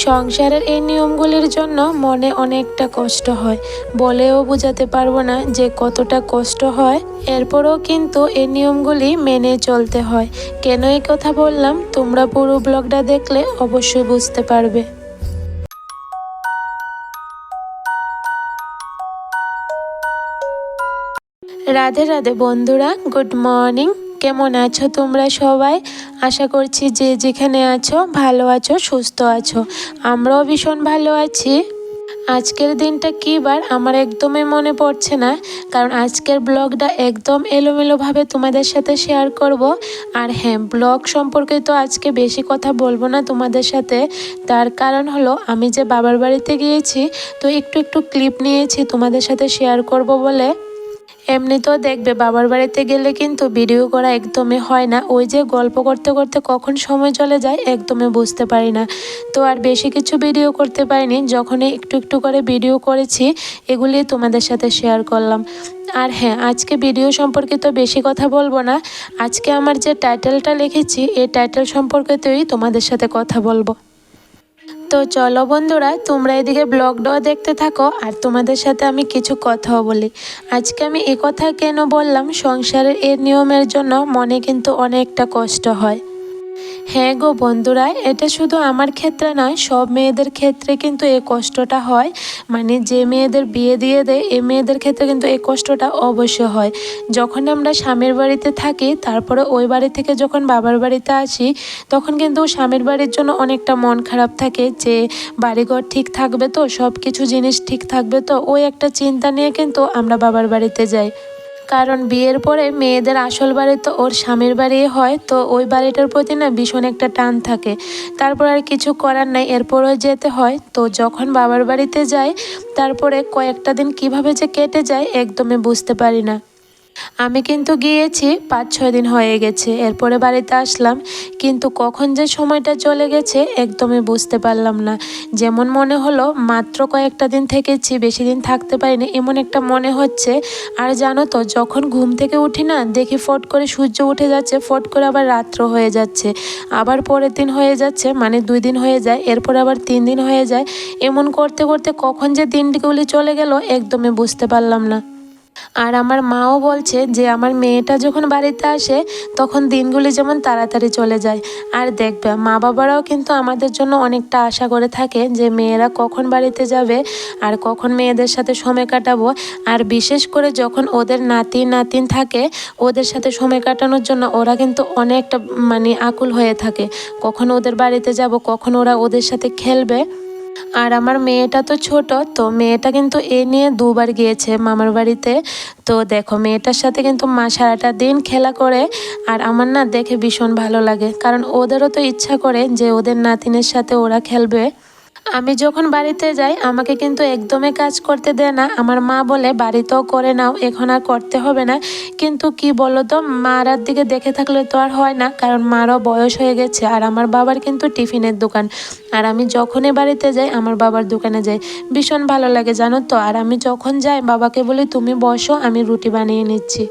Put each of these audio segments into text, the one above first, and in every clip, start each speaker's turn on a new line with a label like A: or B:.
A: সংসারের এই নিয়মগুলির জন্য মনে অনেকটা কষ্ট হয়। বলেও বোঝাতে পারব না যে কতটা কষ্ট হয়। এরপরও কিন্তু এই নিয়মগুলি মেনে চলতে হয়। কেন এই কথা বললাম? তোমরা পুরো ব্লগটা দেখলে অবশ্যই বুঝতে পারবে। রাধে রাধে বন্ধুরা, গুড মর্নিং। কেমন আছো তোমরা সবাই? আশা করছি যে যেখানে আছো, ভালো আছো, সুস্থ আছো। আমরাও ভীষণ ভালো আছি। আজকের দিনটা কী বার আমার একদমই মনে পড়ছে না, কারণ আজকের ব্লগটা একদম এলোমেলোভাবে তোমাদের সাথে শেয়ার করব। আর হ্যাঁ ব্লগ সম্পর্কে তো আজকে বেশি কথা বলব না তোমাদের সাথে। তার কারণ হলো, আমি যে বাবার বাড়িতে গিয়েছি, তো একটু একটু ক্লিপ নিয়েছি তোমাদের সাথে শেয়ার করব বলে। এমনিতেও দেখবে বাবার বাড়িতে গেলে কিন্তু ভিডিও করা একদমই হয় না। ওই যে গল্প করতে করতে কখন সময় চলে যায় একদমই বুঝতে পারি না। তো আর বেশি কিছু ভিডিও করতে পারিনি। যখনই একটু একটু করে ভিডিও করেছি, এগুলি তোমাদের সাথে শেয়ার করলাম। আর হ্যাঁ আজকে ভিডিও সম্পর্কে তো বেশি কথা বলব না। আজকে আমার যে টাইটেলটা লিখেছি, এই টাইটেল সম্পর্কেতেই তোমাদের সাথে কথা বলব। তো চলো বন্ধুরা, তোমরা এদিকে ব্লগটাও দেখতে থাকো আর তোমাদের সাথে আমি কিছু কথাও বলি। আজকে আমি এ কথা কেন বললাম? সংসারের এর নিয়মের জন্য মনে কিন্তু অনেকটা কষ্ট হয়। হ্যাঁ গো বন্ধুরা, এটা শুধু আমার ক্ষেত্রে নয়, সব মেয়েদের ক্ষেত্রে কিন্তু এই কষ্টটা হয়। মানে যে মেয়েদের বিয়ে দিয়ে দেয় এ মেয়েদের ক্ষেত্রে কিন্তু এই কষ্টটা অবশ্য হয়। যখন আমরা স্বামীর বাড়িতে থাকি, তারপরে ওই বাড়ি থেকে যখন বাবার বাড়িতে আসি, তখন কিন্তু স্বামীর বাড়ির জন্য অনেকটা মন খারাপ থাকে যে বাড়িঘর ঠিক থাকবে তো সব কিছু জিনিস ঠিক থাকবে তো, ওই একটা চিন্তা নিয়ে কিন্তু আমরা বাবার বাড়িতে যাই। কারণ বিয়ের পরে মেয়েদের আসল বাড়ি তো ওর স্বামীর বাড়ি হয়, তো ওই বাড়িটার প্রতি না ভীষণ একটা টান থাকে। তারপর আর কিছু করার নাই, এরপরও যেতে হয়। তো যখন বাবার বাড়িতে যাই, তারপরে কয়েকটা দিন কীভাবে যে কেটে যায়, একদমই বুঝতে পারি না। আমি কিন্তু গিয়েছি পাঁচ ছয় দিন হয়ে গেছে, এরপরে বাড়িতে আসলাম, কিন্তু কখন যে সময়টা চলে গেছে একদমই বুঝতে পারলাম না। যেমন মনে হলো, মাত্র কয়েকটা দিন থেকেছি, বেশি দিন থাকতে পারিনি, এমন একটা মনে হচ্ছে। আর জানো তো, যখন ঘুম থেকে উঠি না, দেখি ফট করে সূর্য উঠে যাচ্ছে, ফট করে আবার রাত্র হয়ে যাচ্ছে। আবার পরের দিন হয়ে যাচ্ছে মানে দুই দিন হয়ে যায়, এরপর আবার তিন দিন হয়ে যায়। এমন করতে করতে কখন যে দিনগুলি চলে গেল, একদমই বুঝতে পারলাম না। আর আমার মাও বলছে যে আমার মেয়েটা যখন বাড়িতে আসে, তখন দিনগুলি যেমন তাড়াতাড়ি চলে যায়। আর দেখবে, মা বাবারাও কিন্তু আমাদের জন্য অনেকটা আশা করে থাকে যে মেয়েরা কখন বাড়িতে যাবে আর কখন মেয়েদের সাথে সময় কাটাবো। আর বিশেষ করে যখন ওদের নাতি, নাতিন থাকে, ওদের সাথে সময় কাটানোর জন্য ওরা কিন্তু অনেকটা মানে আকুল হয়ে থাকে। কখন ওদের বাড়িতে যাব, কখন ওরা ওদের সাথে খেলবে। আর আমার মেয়েটা তো ছোট, তো মেয়েটা কিন্তু এ নিয়ে দুবার গিয়েছে মামার বাড়িতে। তো দেখো, মেয়েটার সাথে কিন্তু মা সারাটা দিন খেলা করে আর আমার না দেখে ভীষণ ভালো লাগে। কারণ ওদেরও তো ইচ্ছা করে যে ওদের নাতিনের সাথে ওরা খেলবে। আমি যখন বাড়িতে যাই, আমাকে কিন্তু একদমই কাজ করতে দেয় না। আমার মা বলে, বাড়িতেও করে নাও, এখন আর করতে হবে না। কিন্তু কি বলো তো মারার দিকে দেখে থাকলে তো আর হয় না, কারণ মারও বয়স হয়ে গেছে। আর আমার বাবার কিন্তু টিফিনের দোকান। আর আমি যখনই বাড়িতে যাই, আমার বাবার দোকানে যাই। ভীষণ ভালো লাগে, জানো তো? আর আমি যখন যাই, বাবাকে বলি, তুমি বসো, আমি রুটি বানিয়ে নিচ্ছি।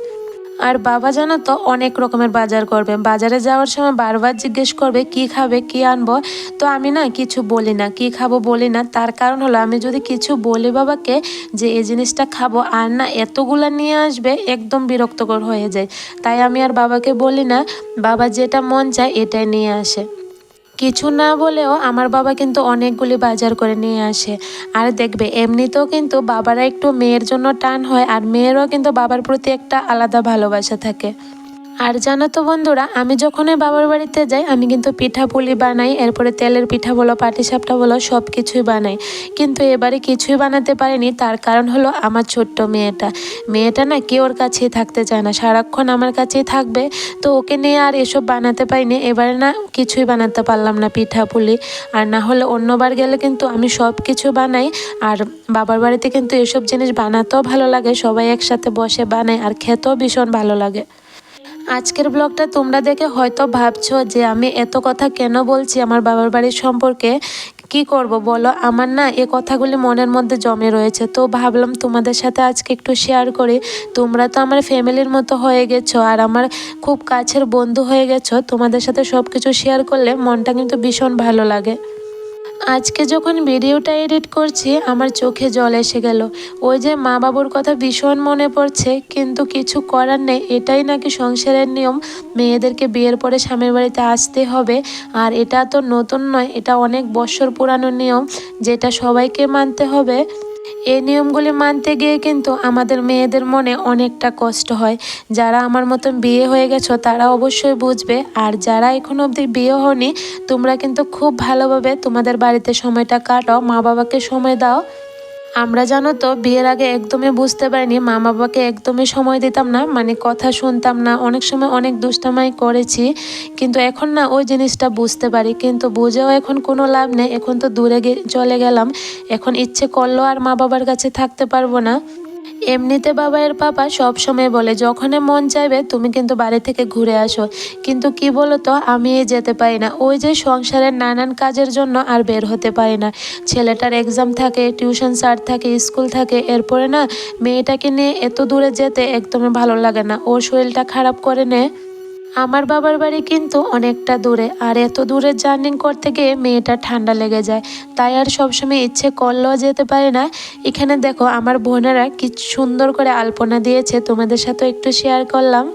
A: আর বাবা জানো তো, অনেক রকমের বাজার করবে। বাজারে যাওয়ার সময় বারবার জিজ্ঞেস করবে, কি খাবে, কি আনব? তো আমি না কিছু বলি না, কি খাব বলি না। তার কারণ হলো, আমি যদি কিছু বলি বাবাকে যে এই জিনিসটা খাব, আর না এতগুলা নিয়ে আসবে, একদম বিরক্তকর হয়ে যায়। তাই আমি আর বাবাকে বলি না, বাবা যেটা মন চায় এটাই নিয়ে আসে। কিছু না বলেও আমার বাবা কিন্তু অনেকগুলি বাজার করে নিয়ে আসে। আর দেখবে, এমনিতেও কিন্তু বাবারা একটু মেয়ের জন্য টান হয় আর মেয়েরও কিন্তু বাবার প্রতি একটা আলাদা ভালোবাসা থাকে। আর জানো তো বন্ধুরা, আমি যখনই বাবার বাড়িতে যাই, আমি কিন্তু পিঠা পুলি বানাই, এরপরে তেলের পিঠা বলো পাটিসাপটা বলো সব কিছুই বানাই। কিন্তু এবারে কিছুই বানাতে পারিনি, তার কারণ হলো আমার ছোট্ট মেয়েটা। মেয়েটা না কেউ ওর কাছেই থাকতে চায় না, সারাক্ষণ আমার কাছেই থাকবে, তো ওকে নিয়ে আর এসব বানাতে পারিনি। এবারে না কিছুই বানাতে পারলাম না পিঠা পুলি আর না হলে অন্যবার গেলে কিন্তু আমি সব কিছু বানাই, আর বাবার বাড়িতে কিন্তু এসব জিনিস বানাতেও ভালো লাগে, সবাই একসাথে বসে বানায় আর খেতেও ভীষণ ভালো লাগে। আজকের ব্লগটা তোমরা দেখে হয়তো ভাবছ যে আমি এত কথা কেন বলছি আমার বাবার বাড়ির সম্পর্কে? কি করব বলো? আমার না এ কথাগুলি মনের মধ্যে জমে রয়েছে। তো ভাবলাম তোমাদের সাথে আজকে একটু শেয়ার করি। তোমরা তো আমার ফ্যামিলির মতো হয়ে গেছো আর আমার খুব কাছের বন্ধু হয়ে গেছো। তোমাদের সাথে সব কিছু শেয়ার করলে মনটা কিন্তু ভীষণ ভালো লাগে। আজকে যখন ভিডিওটা এডিট করছি, আমার চোখে জল এসে গেল। ওই যে মা বাবুর কথা ভীষণ মনে পড়ছে, কিন্তু কিছু করার নেই। এটাই নাকি সংসারের নিয়ম। মেয়েদেরকে বিয়ের পরে স্বামীর বাড়িতে আসতে হবে। আর এটা তো নতুন নয়, এটা অনেক বছর পুরানো নিয়ম, যেটা সবাইকে মানতে হবে। এই নিয়মগুলি মানতে গিয়ে কিন্তু আমাদের মেয়েদের মনে অনেকটা কষ্ট হয়। যারা আমার মতন বিয়ে হয়ে গেছো, তারা অবশ্যই বুঝবে। আর যারা এখনও অবধি বিয়ে হনি তোমরা কিন্তু খুব ভালোভাবে তোমাদের বাড়িতে সময়টা কাটাও মা বাবাকে সময় দাও। আমরা জানো তো, বিয়ের আগে একদমই বুঝতে পারিনি মা বাবাকে একদমই সময় দিতাম না মানে কথা শুনতাম না, অনেক সময় অনেক দুষ্টামাই করেছি, কিন্তু এখন না ওই জিনিসটা বুঝতে পারি, কিন্তু বুঝেও এখন কোনো লাভ নেই, এখন তো দূরে চলে গেলাম, এখন ইচ্ছে করলেও আর মা বাবার কাছে থাকতে পারব না। এমনিতে বাবা এর পাপা সব সময় বলে, যখনই মন চাইবে তুমি কিন্তু বাড়ি থেকে ঘুরে আসো। কিন্তু কি বলো তো আমি যেতে পারি না। ওই যে সংসারের নানান কাজের জন্য আর বের হতে পারি না। ছেলেটার এক্সাম থাকে টিউশন স্যার থাকে স্কুল থাকে। এরপরে না, মেয়েটাকে নিয়ে এত দূরে যেতে একদমই ভালো লাগে না। ওর শরীরটা খারাপ করে নে। আমার বাবার বাড়ি কিন্তু অনেকটা দূরে, আর এত দূরের জার্নি করতে গিয়ে মেয়েটা ঠান্ডা লেগে যায়। তাই আর সবসময় ইচ্ছে করলেও যেতে পারে না। এখানে দেখো, আমার বোনেরা কি সুন্দর করে আলপনা দিয়েছে, তোমাদের সাথে একটু শেয়ার করলাম।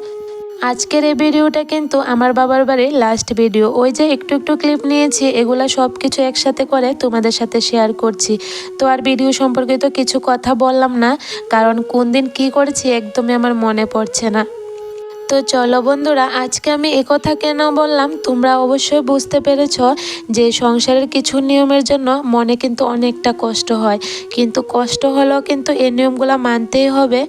A: আজকের এই ভিডিওটা কিন্তু আমার বাবার বাড়ির লাস্ট ভিডিও ওই যে একটু একটু ক্লিপ নিয়েছি, এগুলা সব কিছু একসাথে করে তোমাদের সাথে শেয়ার করছি। তো আর ভিডিও সম্পর্কে তো কিছু কথা বললাম না, কারণ কোন দিন কী করেছি একদমই আমার মনে পড়ছে না। তো চলো বন্ধুরা, আজকে আমি একথা কেন বললাম? তোমরা অবশ্যই বুঝতে পেরেছ যে সংসারের কিছু নিয়মের জন্য মনে কিন্তু অনেকটা কষ্ট হয়। কিন্তু কষ্ট হলেও কিন্তু এই নিয়মগুলো মানতেই হবে।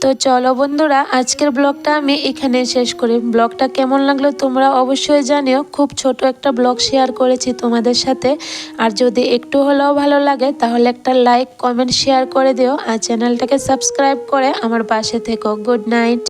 A: তো চলো বন্ধুরা, আজকের ব্লগটা আমি এখানে শেষ করি। ব্লগটা কেমন লাগল তোমরা অবশ্যই জানিও। খুব ছোট একটা ব্লগ শেয়ার করেছি তোমাদের সাথে। আর যদি একটু হলেও ভালো লাগে, তাহলে একটা লাইক, কমেন্ট, শেয়ার করে দিও। আর চ্যানেলটাকে সাবস্ক্রাইব করে আমার পাশে থেকো। Good night.